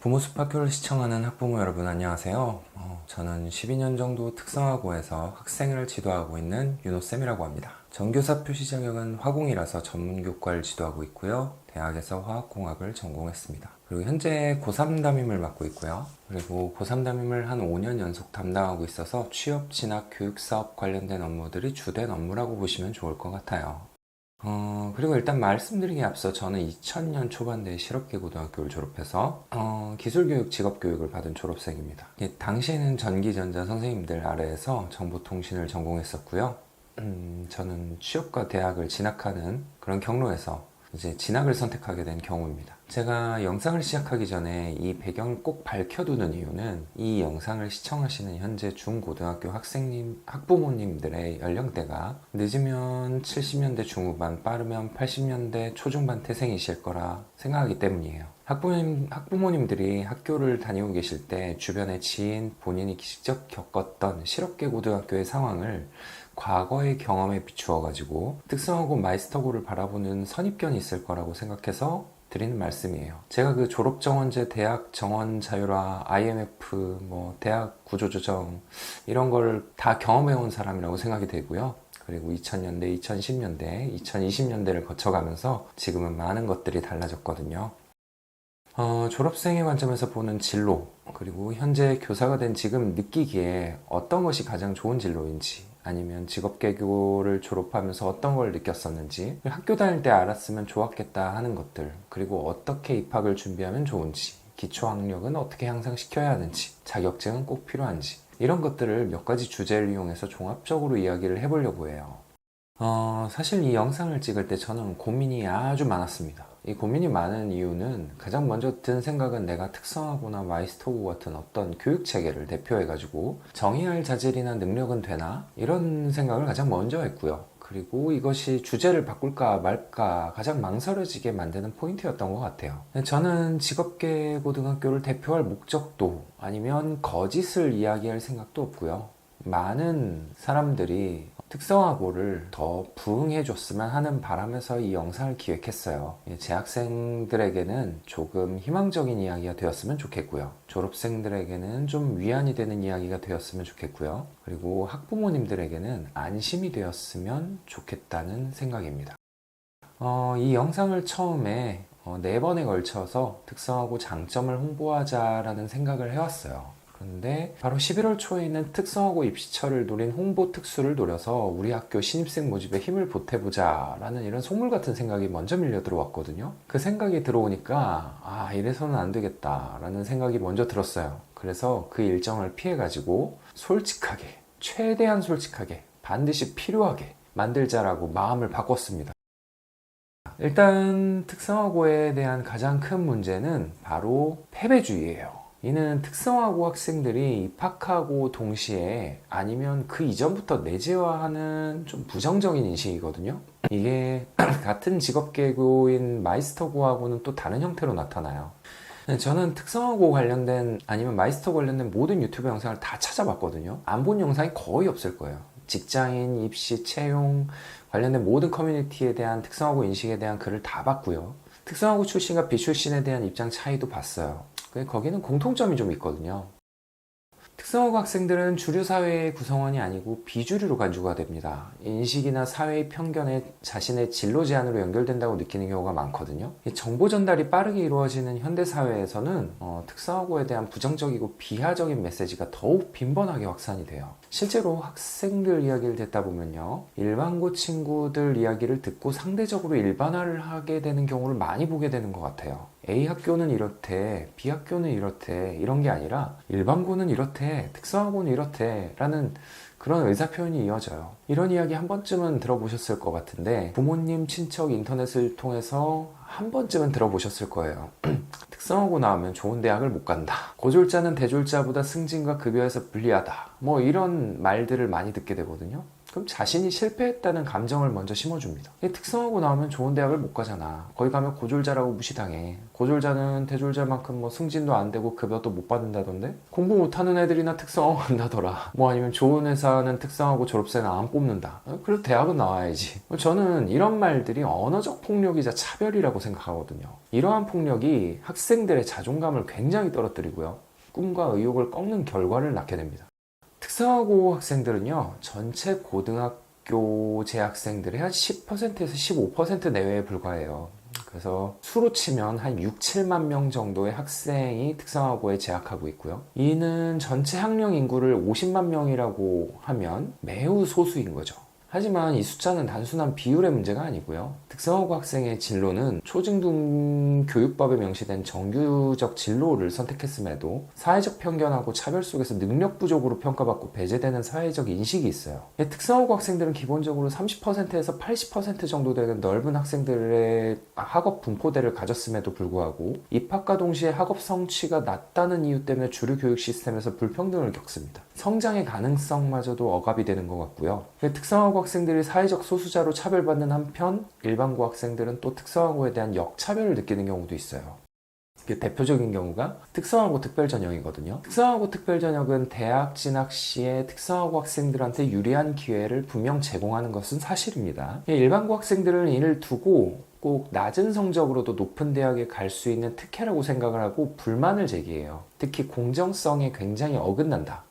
부모숲학교를 시청하는 학부모 여러분 안녕하세요. 어, 저는 12년 정도 특성화고에서 학생을 지도하고 있는 윤호쌤이라고 합니다. 전교사 표 시 자격은 화공이라서 전문 교과를 지도하고 있고요. 대학에서 화학공학을 전공했습니다. 그리고 현재 고3 담임을 맡고 있고요. 그리고 고3 담임을 한 5년 연속 담당하고 있어서 취업, 진학, 교육 사업 관련된 업무들이 주된 업무라고 보시면 좋을 것 같아요. 어, 그리고 일단 말씀드리기에 앞서 저는 2000년 초반대에 실업계 고등학교를 졸업해서 어, 기술교육 직업교육을 받은 졸업생입니다. 예, 당시에는 전기전자 선생님들 아래에서 정보통신을 전공했었고요. 음, 저는 취업과 대학을 진학하는 그런 경로에서 이제 진학을 선택하게 된 경우입니다. 제가 영상을 시작하기 전에 이 배경을 꼭 밝혀두는 이유는 이 영상을 시청하시는 현재 중고등학교 학생님, 학부모님들의 연령대가 늦으면 70년대 중후반, 빠르면 80년대 초중반 태생이실 거라 생각하기 때문이에요. 학부모님, 학부모님들이 학교를 다니고 계실 때 주변의 지인, 본인이 직접 겪었던 실업계 고등학교의 상황을 과거의 경험에 비추어 가지고 특성화고 마이스터고를 바라보는 선입견이 있을 거라고 생각해서 드리는 말씀이에요. 제가 그 졸업 정원제, 대학 정원 자율화, IMF, 뭐 대학 구조조정 이런 걸 다 경험해 온 사람이라고 생각이 되고요. 그리고 2000년대, 2010년대, 2020년대를 거쳐가면서 지금은 많은 것들이 달라졌거든요. 어, 졸업생의 관점에서 보는 진로, 그리고 현재 교사가 된 지금 느끼기에 어떤 것이 가장 좋은 진로인지, 아니면 직업개교를 졸업하면서 어떤 걸 느꼈었는지, 학교 다닐 때 알았으면 좋았겠다 하는 것들, 그리고 어떻게 입학을 준비하면 좋은지, 기초학력은 어떻게 향상시켜야 하는지, 자격증은 꼭 필요한지, 이런 것들을 몇 가지 주제를 이용해서 종합적으로 이야기를 해보려고 해요. 어, 사실 이 영상을 찍을 때 저는 고민이 아주 많았습니다. 이 고민이 많은 이유는 가장 먼저 든 생각은 내가 특성화고나 마이스터고 같은 어떤 교육 체계를 대표해가지고 정의할 자질이나 능력은 되나? 이런 생각을 가장 먼저 했고요. 그리고 이것이 주제를 바꿀까 말까 가장 망설여지게 만드는 포인트였던 것 같아요. 저는 직업계 고등학교를 대표할 목적도 아니면 거짓을 이야기할 생각도 없고요. 많은 사람들이 특성화고를 더 부응해 줬으면 하는 바람에서 이 영상을 기획했어요. 제 학생들에게는 조금 희망적인 이야기가 되었으면 좋겠고요. 졸업생들에게는 좀 위안이 되는 이야기가 되었으면 좋겠고요. 그리고 학부모님들에게는 안심이 되었으면 좋겠다는 생각입니다. 어, 이 영상을 처음에 어, 네 번에 걸쳐서 특성화고 장점을 홍보하자라는 생각을 해왔어요. 그런데 바로 11월 초에 있는 특성화고 입시처를 노린 홍보 특수를 노려서 우리 학교 신입생 모집에 힘을 보태보자 라는 이런 속물 같은 생각이 먼저 밀려 들어왔거든요. 그 생각이 들어오니까 아 이래서는 안 되겠다 라는 생각이 먼저 들었어요. 그래서 그 일정을 피해가지고 솔직하게 최대한 솔직하게 반드시 필요하게 만들자라고 마음을 바꿨습니다. 일단 특성화고에 대한 가장 큰 문제는 바로 패배주의예요. 이는 특성화고 학생들이 입학하고 동시에 아니면 그 이전부터 내재화하는 좀 부정적인 인식이거든요. 이게 같은 직업계고인 마이스터고하고는 또 다른 형태로 나타나요. 저는 특성화고 관련된 아니면 마이스터 관련된 모든 유튜브 영상을 다 찾아봤거든요. 안 본 영상이 거의 없을 거예요. 직장인, 입시, 채용 관련된 모든 커뮤니티에 대한 특성화고 인식에 대한 글을 다 봤고요. 특성화고 출신과 비출신에 대한 입장 차이도 봤어요. 거기는 공통점이 좀 있거든요. 특성화고 학생들은 주류 사회의 구성원이 아니고 비주류로 간주가 됩니다. 인식이나 사회의 편견에 자신의 진로 제한으로 연결된다고 느끼는 경우가 많거든요. 정보 전달이 빠르게 이루어지는 현대 사회에서는 어, 특성화고에 대한 부정적이고 비하적인 메시지가 더욱 빈번하게 확산이 돼요. 실제로 학생들 이야기를 듣다 보면요. 일반고 친구들 이야기를 듣고 상대적으로 일반화를 하게 되는 경우를 많이 보게 되는 것 같아요. A 학교는 이렇대, B 학교는 이렇대, 이런 게 아니라 일반고는 이렇대, 특성화고는 이렇대, 라는 그런 의사표현이 이어져요. 이런 이야기 한 번쯤은 들어보셨을 것 같은데, 부모님, 친척, 인터넷을 통해서 한 번쯤은 들어보셨을 거예요. 특성화고 나오면 좋은 대학을 못 간다. 고졸자는 대졸자보다 승진과 급여에서 불리하다. 뭐 이런 말들을 많이 듣게 되거든요. 그럼 자신이 실패했다는 감정을 먼저 심어줍니다. 이 특성하고 나오면 좋은 대학을 못 가잖아. 거기 가면 고졸자라고 무시당해. 고졸자는 대졸자만큼 뭐 승진도 안 되고 급여도 못 받는다던데? 공부 못하는 애들이나 특성하고 간다더라. 뭐 아니면 좋은 회사는 특성하고 졸업생은 안 뽑는다. 어, 그래도 대학은 나와야지. 저는 이런 말들이 언어적 폭력이자 차별이라고 생각하거든요. 이러한 폭력이 학생들의 자존감을 굉장히 떨어뜨리고요. 꿈과 의욕을 꺾는 결과를 낳게 됩니다. 특성화고 학생들은요, 전체 고등학교 재학생들의 한 10%에서 15% 내외에 불과해요. 그래서 수로 치면 한 6, 7만 명 정도의 학생이 특성화고에 재학하고 있고요. 이는 전체 학령 인구를 50만 명이라고 하면 매우 소수인 거죠. 하지만 이 숫자는 단순한 비율의 문제가 아니고요. 특성화고 학생의 진로는 초중등 교육법에 명시된 정규적 진로를 선택했음에도 사회적 편견하고 차별 속에서 능력 부족으로 평가받고 배제되는 사회적 인식이 있어요. 예, 특성화고 학생들은 기본적으로 30%에서 80% 정도 되는 넓은 학생들의 학업 분포대를 가졌음에도 불구하고 입학과 동시에 학업 성취가 낮다는 이유 때문에 주류 교육 시스템에서 불평등을 겪습니다. 성장의 가능성마저도 억압이 되는 것 같고요. 예, 특성화고 학생들이 사회적 소수자로 차별받는 한편 일반고 학생들은 또 특성화고에 대한 역차별을 느끼는 경우도 있어요. 그 대표적인 경우가 특성화고 특별전형이거든요. 특성화고 특별전형은 대학 진학 시에 특성화고 학생들한테 유리한 기회를 분명 제공하는 것은 사실입니다. 예, 일반고 학생들은 이를 두고 꼭 낮은 성적으로도 높은 대학에 갈 수 있는 특혜라고 생각을 하고 불만을 제기해요. 특히 공정성에 굉장히 어긋난다.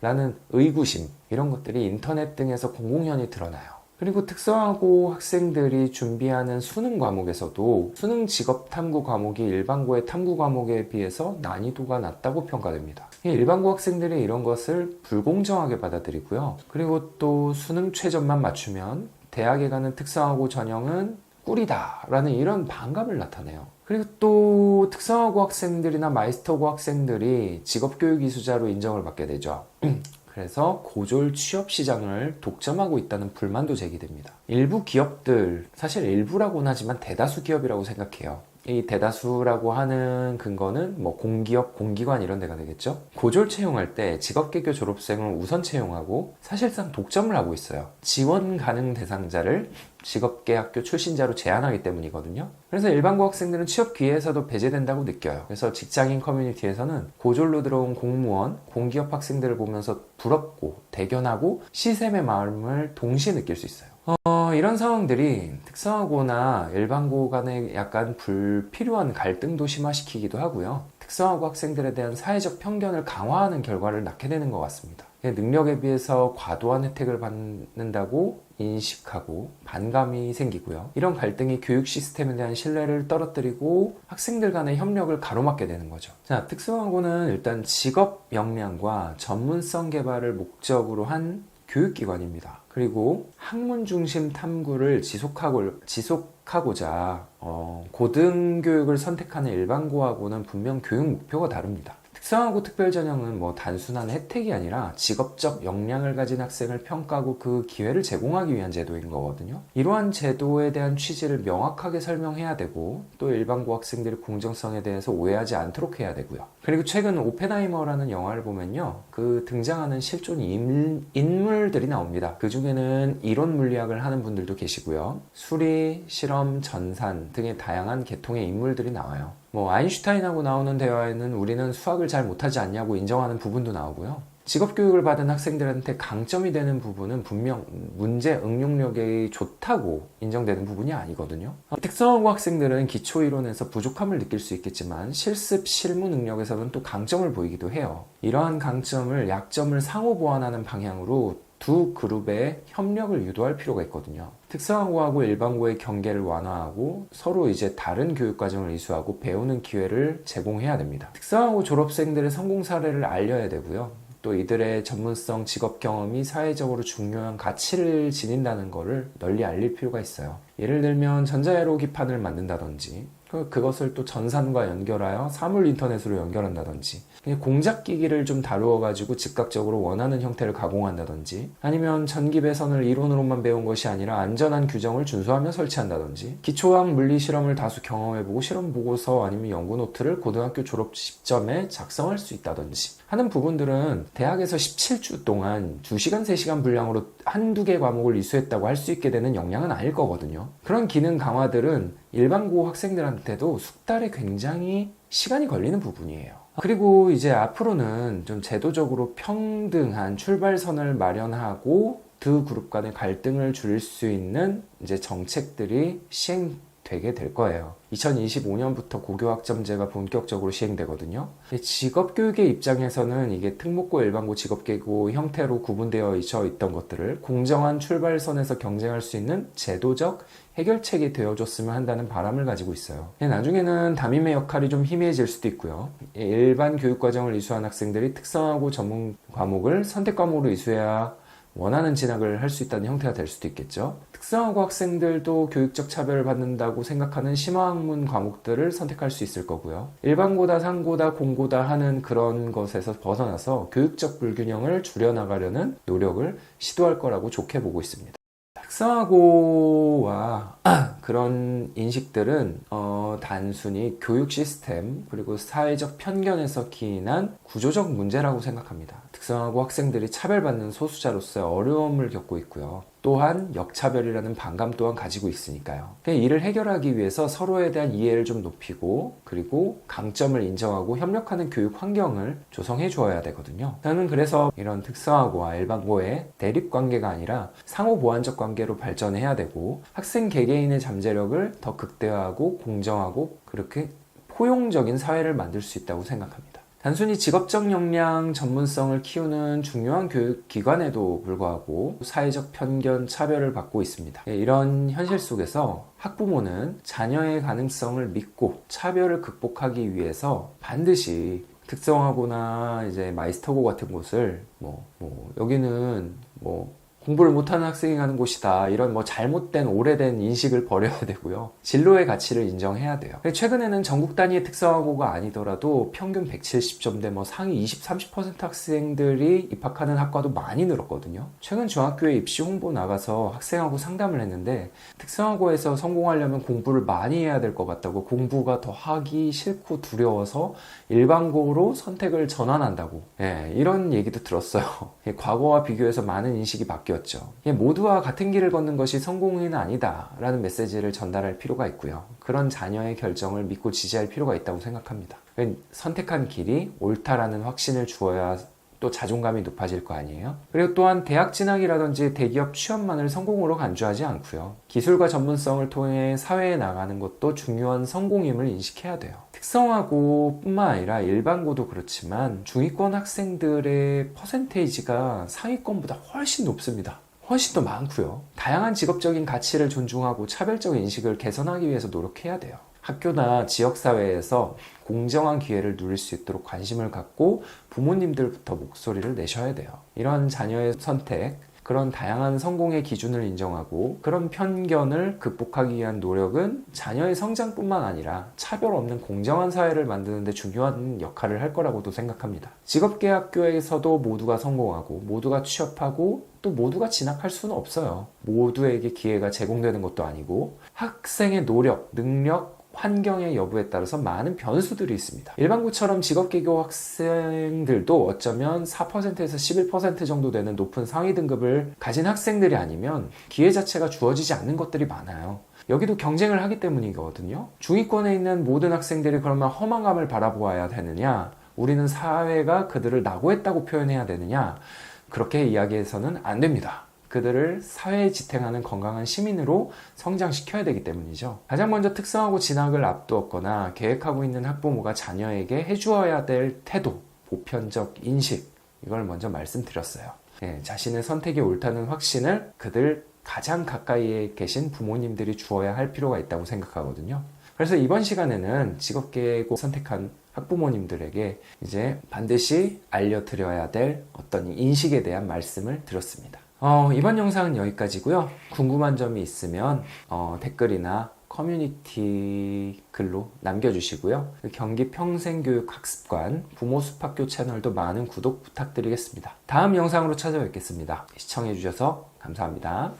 라는 의구심 이런 것들이 인터넷 등에서 공공연히 드러나요. 그리고 특성화고 학생들이 준비하는 수능 과목에서도 수능 직업 탐구 과목이 일반고의 탐구 과목에 비해서 난이도가 낮다고 평가됩니다. 일반고 학생들이 이런 것을 불공정하게 받아들이고요. 그리고 또 수능 최저만 맞추면 대학에 가는 특성화고 전형은 꿀이다라는 이런 반감을 나타내요. 그리고 또 특성화고 학생들이나 마이스터고 학생들이 직업교육 이수자로 인정을 받게 되죠. 그래서 고졸 취업 시장을 독점하고 있다는 불만도 제기됩니다. 일부 기업들, 사실 일부라고는 하지만 대다수 기업이라고 생각해요. 이 대다수라고 하는 근거는 뭐 공기업, 공기관 이런 데가 되겠죠. 고졸 채용할 때 직업계교 졸업생을 우선 채용하고 사실상 독점을 하고 있어요. 지원 가능 대상자를 직업계 학교 출신자로 제한하기 때문이거든요. 그래서 일반고 학생들은 취업 기회에서도 배제된다고 느껴요. 그래서 직장인 커뮤니티에서는 고졸로 들어온 공무원, 공기업 학생들을 보면서 부럽고 대견하고 시샘의 마음을 동시에 느낄 수 있어요. 어, 이런 상황들이 특성화고나 일반고 간의 약간 불필요한 갈등도 심화시키기도 하고요. 특성화고 학생들에 대한 사회적 편견을 강화하는 결과를 낳게 되는 것 같습니다. 능력에 비해서 과도한 혜택을 받는다고 인식하고 반감이 생기고요. 이런 갈등이 교육 시스템에 대한 신뢰를 떨어뜨리고 학생들 간의 협력을 가로막게 되는 거죠. 자, 특성화고는 일단 직업 역량과 전문성 개발을 목적으로 한 교육기관입니다. 그리고 학문 중심 탐구를 지속하고, 지속하고자 어, 고등교육을 선택하는 일반고하고는 분명 교육 목표가 다릅니다. 특성화고 특별전형은 뭐 단순한 혜택이 아니라 직업적 역량을 가진 학생을 평가하고 그 기회를 제공하기 위한 제도인 거거든요. 이러한 제도에 대한 취지를 명확하게 설명해야 되고 또 일반고 학생들이 공정성에 대해서 오해하지 않도록 해야 되고요. 그리고 최근 오펜하이머라는 영화를 보면요. 그 등장하는 실존 인물들이 나옵니다. 그 중에는 이론 물리학을 하는 분들도 계시고요. 수리, 실험, 전산 등의 다양한 계통의 인물들이 나와요. 뭐 아인슈타인하고 나오는 대화에는 우리는 수학을 잘 못하지 않냐고 인정하는 부분도 나오고요. 직업 교육을 받은 학생들한테 강점이 되는 부분은 분명 문제 응용력이 좋다고 인정되는 부분이 아니거든요. 특성화고 학생들은 기초 이론에서 부족함을 느낄 수 있겠지만 실습 실무 능력에서는 또 강점을 보이기도 해요. 이러한 강점을 약점을 상호 보완하는 방향으로 두 그룹의 협력을 유도할 필요가 있거든요. 특성화고하고 일반고의 경계를 완화하고 서로 이제 다른 교육 과정을 이수하고 배우는 기회를 제공해야 됩니다. 특성화고 졸업생들의 성공 사례를 알려야 되고요. 또 이들의 전문성, 직업 경험이 사회적으로 중요한 가치를 지닌다는 것을 널리 알릴 필요가 있어요. 예를 들면 전자회로 기판을 만든다든지 그것을 또 전산과 연결하여 사물 인터넷으로 연결한다든지 공작 기기를 좀 다루어 가지고 즉각적으로 원하는 형태를 가공한다든지 아니면 전기 배선을 이론으로만 배운 것이 아니라 안전한 규정을 준수하며 설치한다든지 기초학 물리 실험을 다수 경험해 보고 실험 보고서 아니면 연구 노트를 고등학교 졸업 시점에 작성할 수 있다든지 하는 부분들은 대학에서 17주 동안 2시간, 3시간 분량으로 한두 개 과목을 이수했다고 할 수 있게 되는 역량은 아닐 거거든요. 그런 기능 강화들은 일반고 학생들한테도 숙달에 굉장히 시간이 걸리는 부분이에요. 그리고 이제 앞으로는 좀 제도적으로 평등한 출발선을 마련하고 두 그룹 간의 갈등을 줄일 수 있는 이제 정책들이 시행 되게 될 거예요. 2025년부터 고교학점제가 본격적으로 시행되거든요. 직업교육의 입장에서는 이게 특목고, 일반고, 직업계고 형태로 구분되어 있던 것들을 공정한 출발선에서 경쟁할 수 있는 제도적 해결책이 되어줬으면 한다는 바람을 가지고 있어요. 나중에는 담임의 역할이 좀 희미해질 수도 있고요. 일반 교육과정을 이수한 학생들이 특성하고 전문 과목을 선택 과목으로 이수해야 원하는 진학을 할 수 있다는 형태가 될 수도 있겠죠. 특성화고 학생들도 교육적 차별을 받는다고 생각하는 심화학문 과목들을 선택할 수 있을 거고요. 일반고다, 상고다, 공고다 하는 그런 것에서 벗어나서 교육적 불균형을 줄여나가려는 노력을 시도할 거라고 좋게 보고 있습니다. 특성화고와 그런 인식들은 어, 단순히 교육 시스템 그리고 사회적 편견에서 기인한 구조적 문제라고 생각합니다. 특성화고 학생들이 차별받는 소수자로서의 어려움을 겪고 있고요. 또한 역차별이라는 반감 또한 가지고 있으니까요. 이를 해결하기 위해서 서로에 대한 이해를 좀 높이고 그리고 강점을 인정하고 협력하는 교육 환경을 조성해 주어야 되거든요. 저는 그래서 이런 특성화고와 일반고의 대립 관계가 아니라 상호 보완적 관계로 발전해야 되고 학생 개개인의 잠재력을 더 극대화하고 공정하고 그렇게 포용적인 사회를 만들 수 있다고 생각합니다. 단순히 직업적 역량 전문성을 키우는 중요한 교육기관에도 불구하고 사회적 편견, 차별을 받고 있습니다. 예, 이런 현실 속에서 학부모는 자녀의 가능성을 믿고 차별을 극복하기 위해서 반드시 특성화고나 이제 마이스터고 같은 곳을 뭐, 뭐 여기는 뭐 공부를 못하는 학생이 가는 곳이다. 이런 뭐 잘못된 오래된 인식을 버려야 되고요. 진로의 가치를 인정해야 돼요. 최근에는 전국 단위의 특성화고가 아니더라도 평균 170점대 뭐 상위 20, 30% 학생들이 입학하는 학과도 많이 늘었거든요. 최근 중학교에 입시 홍보 나가서 학생하고 상담을 했는데 특성화고에서 성공하려면 공부를 많이 해야 될 것 같다고 공부가 더 하기 싫고 두려워서 일반고로 선택을 전환한다고 예, 이런 얘기도 들었어요. 과거와 비교해서 많은 인식이 바뀌었 죠. 모두와 같은 길을 걷는 것이 성공은 아니다 라는 메시지를 전달할 필요가 있고요. 그런 자녀의 결정을 믿고 지지할 필요가 있다고 생각합니다. 선택한 길이 옳다라는 확신을 주어야 또 자존감이 높아질 거 아니에요? 그리고 또한 대학 진학이라든지 대기업 취업만을 성공으로 간주하지 않고요. 기술과 전문성을 통해 사회에 나가는 것도 중요한 성공임을 인식해야 돼요. 특성화고 뿐만 아니라 일반고도 그렇지만 중위권 학생들의 퍼센테이지가 상위권보다 훨씬 높습니다. 훨씬 더 많고요. 다양한 직업적인 가치를 존중하고 차별적 인식을 개선하기 위해서 노력해야 돼요. 학교나 지역사회에서 공정한 기회를 누릴 수 있도록 관심을 갖고 부모님들부터 목소리를 내셔야 돼요. 이런 자녀의 선택, 그런 다양한 성공의 기준을 인정하고 그런 편견을 극복하기 위한 노력은 자녀의 성장뿐만 아니라 차별 없는 공정한 사회를 만드는데 중요한 역할을 할 거라고도 생각합니다. 직업계 학교에서도 모두가 성공하고 모두가 취업하고 또 모두가 진학할 수는 없어요. 모두에게 기회가 제공되는 것도 아니고 학생의 노력, 능력, 환경의 여부에 따라서 많은 변수들이 있습니다. 일반고처럼 직업계교 학생들도 어쩌면 4%에서 11% 정도 되는 높은 상위 등급을 가진 학생들이 아니면 기회 자체가 주어지지 않는 것들이 많아요. 여기도 경쟁을 하기 때문이거든요. 중위권에 있는 모든 학생들이 그러면 허망감을 바라보아야 되느냐? 우리는 사회가 그들을 낙오했다고 표현해야 되느냐? 그렇게 이야기해서는 안 됩니다. 그들을 사회에 지탱하는 건강한 시민으로 성장시켜야 되기 때문이죠. 가장 먼저 특성하고 진학을 앞두었거나 계획하고 있는 학부모가 자녀에게 해주어야 될 태도, 보편적 인식, 이걸 먼저 말씀드렸어요. 예, 자신의 선택이 옳다는 확신을 그들 가장 가까이에 계신 부모님들이 주어야 할 필요가 있다고 생각하거든요. 그래서 이번 시간에는 직업계획 선택한 학부모님들에게 이제 반드시 알려드려야 될 어떤 인식에 대한 말씀을 드렸습니다. 어, 이번 영상은 여기까지고요. 궁금한 점이 있으면 어, 댓글이나 커뮤니티 글로 남겨주시고요. 경기 평생교육 학습관 부모 숲학교 채널도 많은 구독 부탁드리겠습니다. 다음 영상으로 찾아뵙겠습니다. 시청해주셔서 감사합니다.